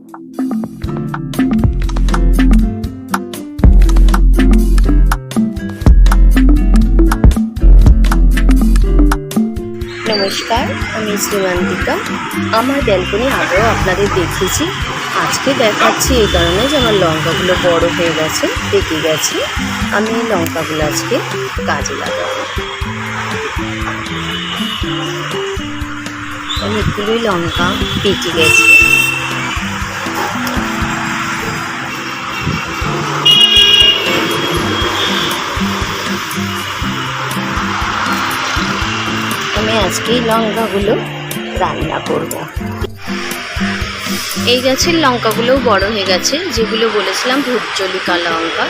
নমস্কার, আমি শ্রীমান্তিকা। আমার ব্যালকনি আগেও আপনাদের দেখেছি। আজকে দেখাচ্ছি এই কারণে যে আমার লঙ্কাগুলো বড় হয়ে গেছে, পেকে গেছে। আমি এই লঙ্কাগুলো আজকে কাজে লাগাবো। অনেকগুলোই লঙ্কা পেকে গেছে। আমি আজকে লঙ্কাগুলো রান্না করব। এই গাছের লঙ্কাগুলোও বড় হয়ে গেছে, যেগুলো বলেছিলাম ভুটচলিকা লঙ্কা।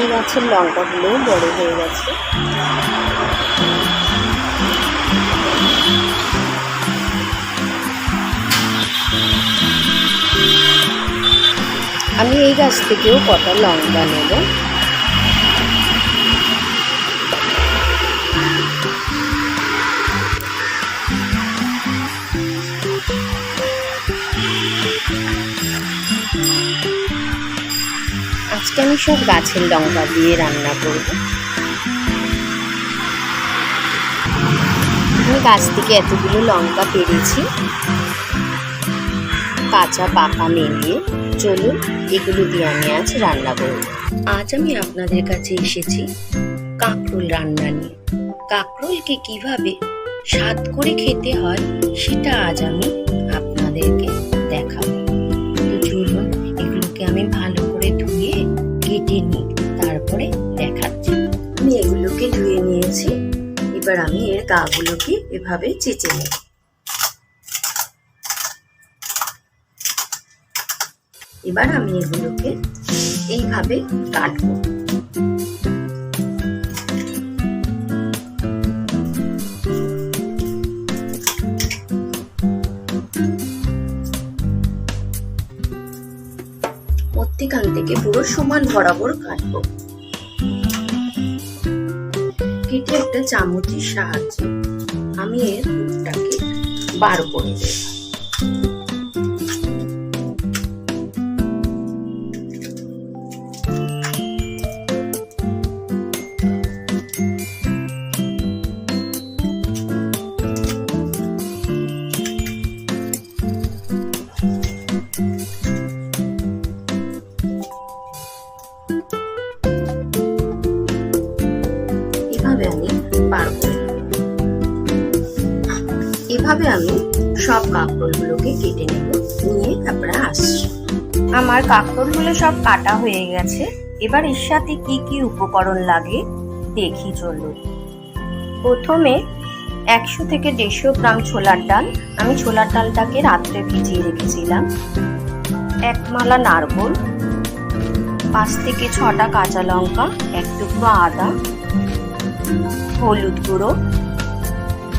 এই গাছের লঙ্কাগুলোও বড় হয়ে গেছে। আমি এই গাছ থেকেও কটা লঙ্কা নেব। আমি সব গাছের লঙ্কা দিয়ে রান্না করব। আমি গাছ থেকে এতগুলো লঙ্কা পেরেছি। কাঁচা পাকা মিলিয়ে চলুন, এগুলো দিয়ে আমি আজ রান্না করব। আজ আমি আপনাদের কাছে এসেছি কাঁকরোল রান্না নিয়ে। কাঁকরোলকে কীভাবে স্বাদ করে খেতে হয়, সেটা আজ আমি নিই তারপরে দেখাচ্ছি। আমি এগুলোকে ধুয়ে নিয়েছি, এবার আমি এর গাগুলোকে এভাবে চেঁচে নেব। এবার আমি এগুলোকে এইভাবে কাটবো। থেকে পুরো সমান বরাবর কাটবো। কেটে একটা চামচের সাহায্যে আমি এর মুখটাকে বার করে দেব। এভাবে আমি সব কাঁকরোলগুলোকে কেটে নেব, নিয়ে তারপরে আসছি। আমার কাঁকরোলগুলো সব কাটা হয়ে গেছে। এবার এর সাথে কি কি উপকরণ লাগে দেখি চলুন। প্রথমে একশো থেকে দেড়শো গ্রাম ছোলার ডাল। আমি ছোলার ডালটাকে রাত্রে ভিজিয়ে রেখেছিলাম। এক মালা নারকোল, পাঁচ থেকে ছটা কাঁচা লঙ্কা, এক টুকরো আদা, হলুদ গুঁড়ো,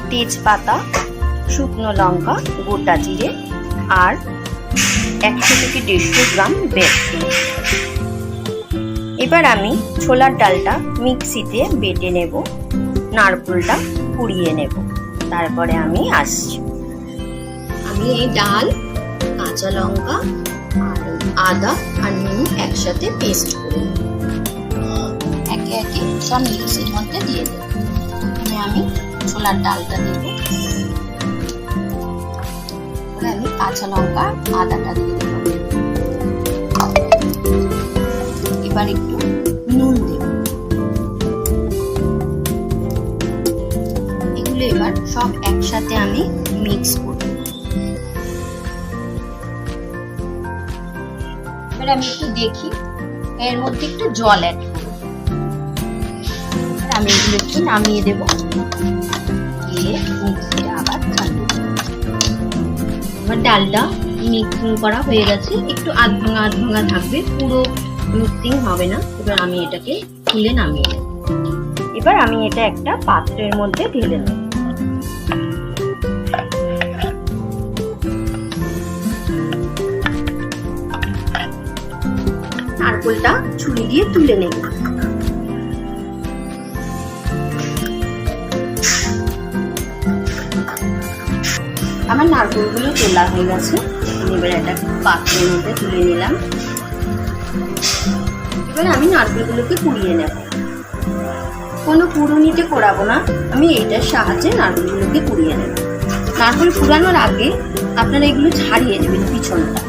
তেজপাতা শুকনো লঙ্কা, গোটা জিরে আর একশো থেকে দেড়শো গ্রাম বেসন এবার আমি ছোলার ডালটা মিক্সিতে বেটে নেব, নারকেলটা পুড়িয়ে নেব। তারপরে আমি আসছি। আমি এই ডাল, কাঁচা লঙ্কা আদা আর নুন একসাথে পেস্ট করে একে একে সব মিক্সির মধ্যে দিয়ে দেবো। আমি ছোলার ডালটা দেবো। কাঁচা লঙ্কা, আদাটা দিয়ে দেবো। এবার একটু নুন দেব। এগুলো এবার সব একসাথে আমি মিক্স করব। এবার আমি একটু দেখি, এর মধ্যে একটু জল অ্যাড করব। আমি এগুলো একটু নামিয়ে দেবো। দিয়ে মিক্সিটা আবার চালু আমার ডালটা মিক্সিং করা হয়ে গেছে। একটু আধ ভাঙা আধ ভাঙা থাকবে, পুরো মিক্সিং হবে না। এবার আমি এটাকে তুলে নামিয়ে এবার আমি এটা একটা পাত্রের মধ্যে ঢেলে নেব। নারকোলটা ছুরি দিয়ে তুলে নেব। নারকেলগুলো তোলা হয়ে গেছে। এবার একটা পাত্রের মধ্যে তুলে নিলাম। এবার আমি নারকেলগুলোকে কুড়িয়ে নেব। কোনো কুড়ুনিতে করাবো না। আমি এইটার সাহায্যে নারকেলগুলোকে কুড়িয়ে নেব। নারকেল কুড়ানোর আগে আপনারা এগুলো ছাড়িয়ে নেবেন পিছনটা।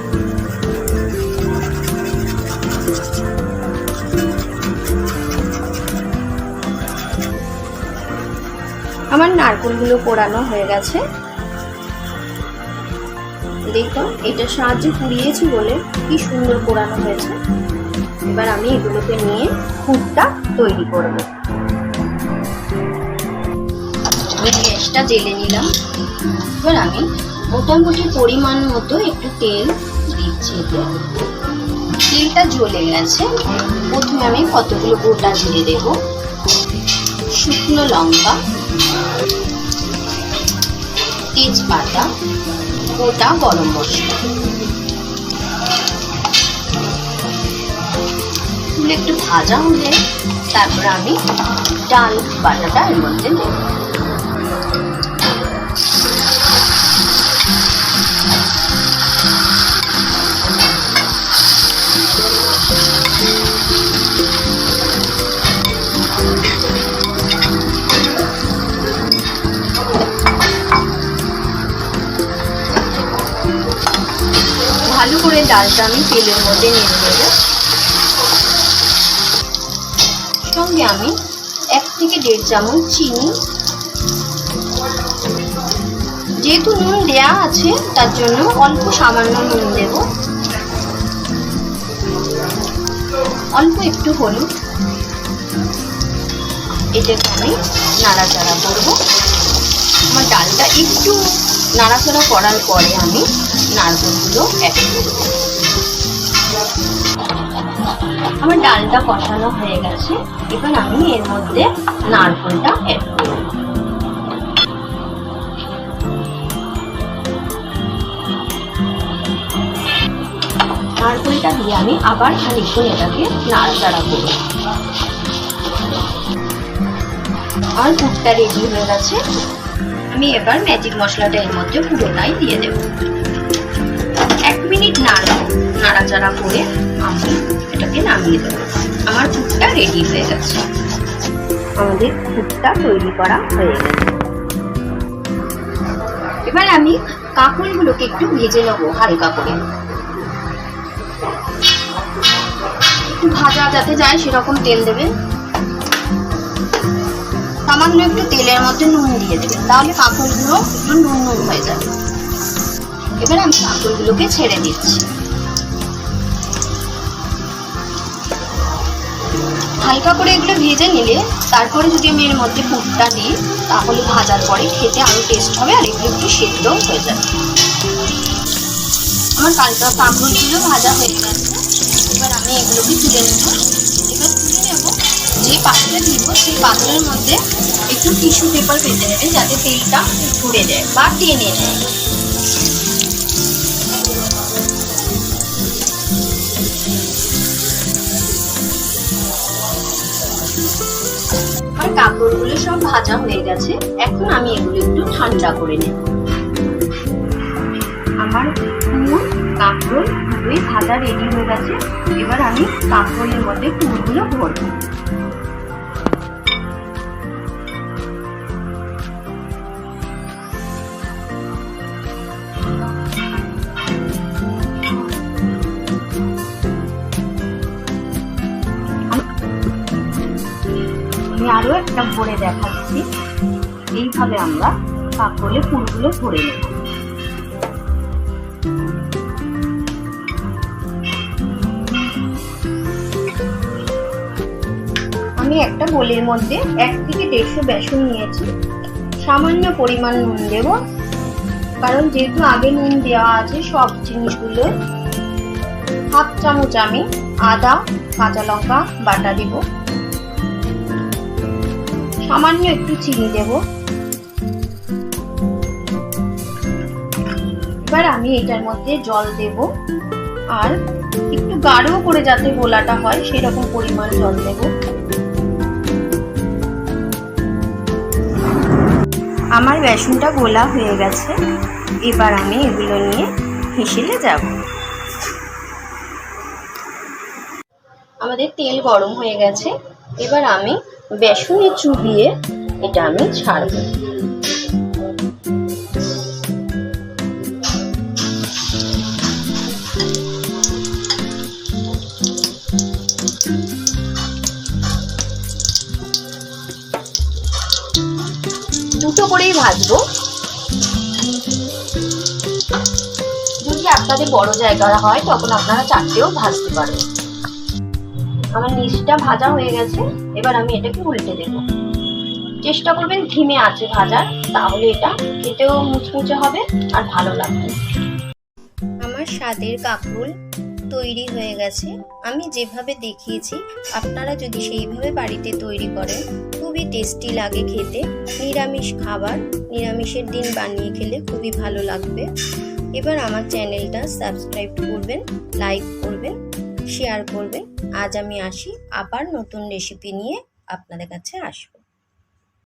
আমার নারকেলগুলো পোড়ানো হয়ে গেছে। দেখুন এটার সাহায্যে কুড়িয়েছি বলে কি সুন্দর পোড়ানো হয়েছে। এবার আমি এগুলোকে নিয়ে ফুটটা তৈরি করব। গ্যাসটা জেলে নিলাম। এবার আমি মোটামুটি পরিমাণ মতো একটু তেল দিচ্ছি। তেলটা জ্বলে গেছে। প্রথমে আমি কতগুলো গোটা জিরে দেব? শুকনো লঙ্কা, তেজপাতা গোটা গরম মশলা। একটু ভাজা হলে তারপর আমি ডাল বাটাটা এর মধ্যে দেব। ভালো করে ডালটা আমি তেলের মধ্যে নিয়ে নেব। সঙ্গে আমি এক থেকে দেড় চামচ চিনি। যেহেতু নুন দেয়া আছে, তার জন্য অল্প সামান্য নুন দেব। অল্প একটু হলুদ। এটাকে আমি নাড়াচাড়া করব। আমার ডালটা একটু নাড়াচাড়া করার পরে আমি নারকেলগুলো অ্যাড করব। আমার ডালটা কষানো হয়ে গেছে। এবার আমি এর মধ্যে নারকেলটা অ্যাড করব। নারকেলটা দিয়ে আমি আবার খানিকক্ষণ এটাকে নাড়াচাড়া করব। আর পুরটা রেডি হয়ে গেছে। আমি এবার ম্যাজিক মশলাটা এর মধ্যে পুরোটাই দিয়ে দেব। এক মিনিট নাড়ব। নাড়াচাড়া করে আমি এটাকে নামিয়ে দেব। আমার পুরটা রেডি হয়ে গেছে। আমাদের পুরটা তৈরি করা হয়ে গেছে। এবার আমি কাঁকড়গুলোকে একটু ভেজে নেব হালকা করে। ভাজা যাতে যায় সেরকম তেল দেবেন সামান্য একটু তেলের মধ্যে নুন দিয়ে দেবে। তাহলে কাঁকড়গুলো একটু নুন নুন হয়ে যাবে। এবার আমি কাঁকড়গুলোকে ছেড়ে দিচ্ছি। হালকা করে এগুলো ভেজে নিলে তারপরে যদি আমি এর মধ্যে পুরটা দিই, তাহলে ভাজার পরে খেতে আরও টেস্ট হবে আর এগুলো একটু সেদ্ধ হয়ে যাবে। আমার কালকা কাঁকড়গুলো ভাজা হয়ে গেছে। এবার আমি এগুলোকে তুলে নেব। পাত্রে দিব, সেই পাত্রের মধ্যে একটু টিস্যু পেপার পেতে নেবে যাতে তেলটা ঘুরে যায় বা টেনে নেয়। আমার কাপড়গুলো সব ভাজা হয়ে গেছে, এখন আমি এগুলো একটু ঠান্ডা করে নেব। আমার কাঁকরোল দুটোই ভাজা রেডি হয়ে গেছে, এবার আমি কাঁকরোলের মধ্যে কুমড়গুলো ভরবো। একটা ভরে দেখাচ্ছি। এইভাবে আমরা কাঁকরোলে ফুলগুলো ভরে নেব। আমি একটা বোলের মধ্যে এক থেকে দেড়শো বেসন নিয়েছি। সামান্য পরিমাণ নুন দেব, কারণ যেহেতু আগে নুন দেওয়া আছে সব জিনিসগুলো। হাফ চামচ আমি আদা, কাঁচা লঙ্কা বাটা দিব। সামান্য একটু চিনি দেব। এবার আমি এটার মধ্যে জল দেব আর একটু গাঢ় করে যাতে গোলাটা হয় সেই রকম পরিমাণ জল দেব। আমার বেসনটা গোলা হয়ে গেছে। এবার আমি এগুলো নিয়ে হেসেলে যাব। আমাদের তেল গরম হয়ে গেছে। এবার আমি বেসনে চুবিয়ে এটা আমি ছাড়বো। দুটো করেই ভাজবো। যদি আপনাদের বড় জায়গা হয়, তখন আপনারা চারটেও ভাজতে পারবেন। আমার নিচটা ভাজা হয়ে গেছে, এবার আমি এটাকে উল্টে দেব। চেষ্টা করবেন ধিমে আছে ভাজার, তাহলে এটা খেতেও মুচমুচে হবে আর ভালো লাগবে আমার স্বাদের কাঁকরোল তৈরি হয়ে গেছে। আমি যেভাবে দেখিয়েছি, আপনারা যদি সেইভাবে বাড়িতে তৈরি করেন, খুবই টেস্টি লাগে খেতে। নিরামিষ খাবার, নিরামিষের দিন বানিয়ে খেলে খুবই ভালো লাগবে। এবার আমার চ্যানেলটা সাবস্ক্রাইব করবেন, লাইক করবেন শেয়ার করবে। আজ আমি আসি আবার নতুন রেসিপি নিয়ে আপনাদের কাছে আসব।